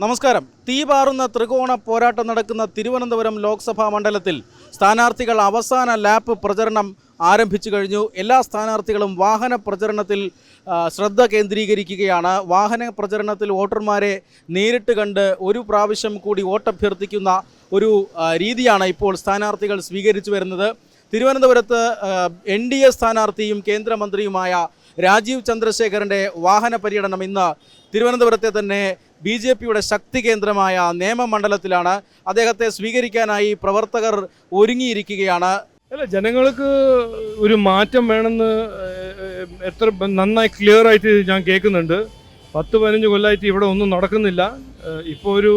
നമസ്കാരം. തീപാറുന്ന ത്രികോണ പോരാട്ടം നടക്കുന്ന തിരുവനന്തപുരം ലോക്സഭാ മണ്ഡലത്തിൽ സ്ഥാനാർത്ഥികൾ അവസാന ലാപ്പ് പ്രചരണം ആരംഭിച്ചു കഴിഞ്ഞു. എല്ലാ സ്ഥാനാർത്ഥികളും വാഹന പ്രചരണത്തിൽ ശ്രദ്ധ കേന്ദ്രീകരിക്കുകയാണ്. വാഹന പ്രചരണത്തിൽ വോട്ടർമാരെ നേരിട്ട് കണ്ട് ഒരു പ്രാവശ്യം കൂടി വോട്ടഭ്യർത്ഥിക്കുന്ന ഒരു രീതിയാണ് ഇപ്പോൾ സ്ഥാനാർത്ഥികൾ സ്വീകരിച്ചു വരുന്നത്. തിരുവനന്തപുരത്ത് എൻ ഡി എ സ്ഥാനാർത്ഥിയും കേന്ദ്രമന്ത്രിയുമായ രാജീവ് ചന്ദ്രശേഖരന്റെ വാഹന പര്യടനം ഇന്ന് തിരുവനന്തപുരത്തെ തന്നെ ബി ജെ പിയുടെ ശക്തി കേന്ദ്രമായ നിയമമണ്ഡലത്തിലാണ് അദ്ദേഹത്തെ സ്വീകരിക്കാനായി പ്രവർത്തകർ ഒരുങ്ങിയിരിക്കുകയാണ്. അല്ല ജനങ്ങൾക്ക് ഒരു മാറ്റം വേണമെന്ന് എത്ര നന്നായി ക്ലിയർ ആയിട്ട് ഞാൻ കേൾക്കുന്നുണ്ട്. പത്ത് പതിനഞ്ച് കൊല്ലമായിട്ട് ഇവിടെ ഒന്നും നടക്കുന്നില്ല. ഇപ്പോൾ ഒരു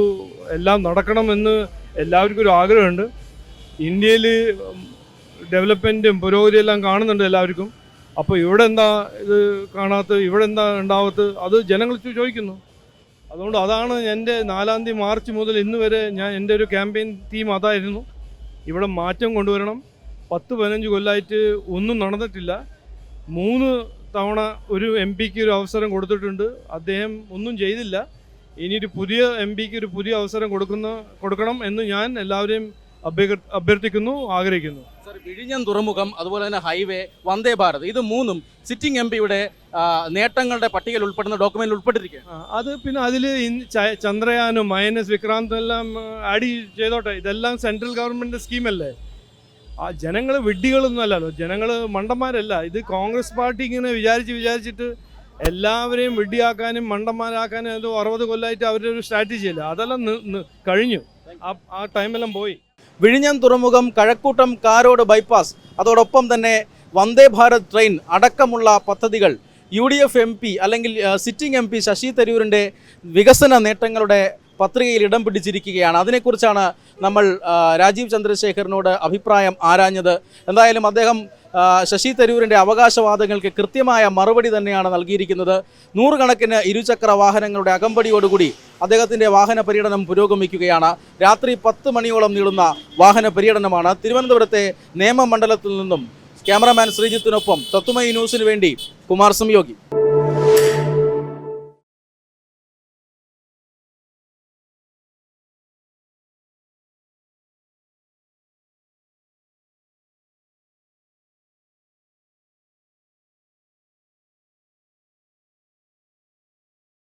എല്ലാം നടക്കണമെന്ന് എല്ലാവർക്കും ഒരു ആഗ്രഹമുണ്ട്. ഇന്ത്യയിൽ ഡെവലപ്മെന്റും പുരോഗതി എല്ലാം കാണുന്നുണ്ട് എല്ലാവർക്കും. അപ്പോൾ ഇവിടെ എന്താ ഇത് കാണാത്തത്? ഇവിടെ എന്താ ഉണ്ടാവാത്തത്? അത് ജനങ്ങൾ ചോദിക്കുന്നു. അതുകൊണ്ട് അതാണ് എന്റെ നാലാം തീയതി മാർച്ച് മുതൽ ഇന്ന് വരെ ഞാൻ എന്റെ ഒരു ക്യാമ്പയിൻ തീം അതായിരുന്നു. ഇവിടെ മാറ്റം കൊണ്ടുവരണം. പത്ത് പതിനഞ്ച് കൊല്ലമായിട്ട് ഒന്നും നടന്നിട്ടില്ല. മൂന്ന് തവണ ഒരു എം പിക്ക് ഒരു അവസരം കൊടുത്തിട്ടുണ്ട്. അദ്ദേഹം ഒന്നും ചെയ്തില്ല. ഇനി ഒരു പുതിയ എം പിക്ക് ഒരു പുതിയ അവസരം കൊടുക്കുന്ന കൊടുക്കണം എന്ന് ഞാൻ എല്ലാവരെയും അഭ്യർ അഭ്യർത്ഥിക്കുന്നു ആഗ്രഹിക്കുന്നു. വിഴിഞ്ഞം തുറമുഖം അതുപോലെ തന്നെ ഹൈവേ വന്ദേ ഭാരത് ഇത് മൂന്നും സിറ്റിംഗ് എം പിയുടെ നേട്ടങ്ങളുടെ പട്ടികയിൽ ഉൾപ്പെടുന്ന ഡോക്യുമെന്റിൽ ഉൾപ്പെട്ടിരിക്കുകയാണ്. അത് പിന്നെ അതിൽ ചന്ദ്രയാനും മൈനസ് വിക്രാന്ത് എല്ലാം ആഡ് ചെയ്തോട്ടെ. ഇതെല്ലാം സെൻട്രൽ ഗവൺമെന്റ് സ്കീമല്ലേ ആ ജനങ്ങൾ വിഡ്ഢികളൊന്നും അല്ലല്ലോ. ജനങ്ങൾ മണ്ടന്മാരല്ല. ഇത് കോൺഗ്രസ് പാർട്ടി ഇങ്ങനെ വിചാരിച്ച് വിചാരിച്ചിട്ട് എല്ലാവരെയും വിഡ്ഢിയാക്കാനും മണ്ടന്മാരാക്കാനും എന്തോ അറുപത് കൊല്ലമായിട്ട് അവരുടെ ഒരു സ്ട്രാറ്റജി അല്ല? അതെല്ലാം കഴിഞ്ഞു. ആ ടൈമെല്ലാം പോയി. വിഴിഞ്ഞം തുറമുഖം കഴക്കൂട്ടം കാരോട് ബൈപ്പാസ്. അതോടൊപ്പം തന്നെ വന്ദേ ഭാരത് ട്രെയിൻ അടക്കമുള്ള പദ്ധതികൾ U D F M P അല്ലെങ്കിൽ സിറ്റിംഗ് എം പി ശശി തരൂരിന്റെ വികസന നേട്ടങ്ങളുടെ പത്രികയിൽ ഇടം പിടിച്ചിരിക്കുകയാണ്. അതിനെക്കുറിച്ചാണ് നമ്മൾ രാജീവ് ചന്ദ്രശേഖരനോട് അഭിപ്രായം ആരാഞ്ഞത്. എന്തായാലും അദ്ദേഹം ശശി തരൂരിന്റെ അവകാശവാദങ്ങൾക്ക് കൃത്യമായ മറുപടി തന്നെയാണ് നൽകിയിരിക്കുന്നത്. നൂറുകണക്കിന് ഇരുചക്ര വാഹനങ്ങളുടെ അകമ്പടിയോടുകൂടി അദ്ദേഹത്തിന്റെ വാഹന പര്യടനം പുരോഗമിക്കുകയാണ്. രാത്രി പത്ത് മണിയോളം നീളുന്ന വാഹന പര്യടനമാണ് തിരുവനന്തപുരത്തെ നേമമണ്ഡലത്തിൽ നിന്നും ക്യാമറാമാൻ ശ്രീജിത്തിനൊപ്പം തത്തുമൈ ന്യൂസിന് വേണ്ടി കുമാർ സംയോഗി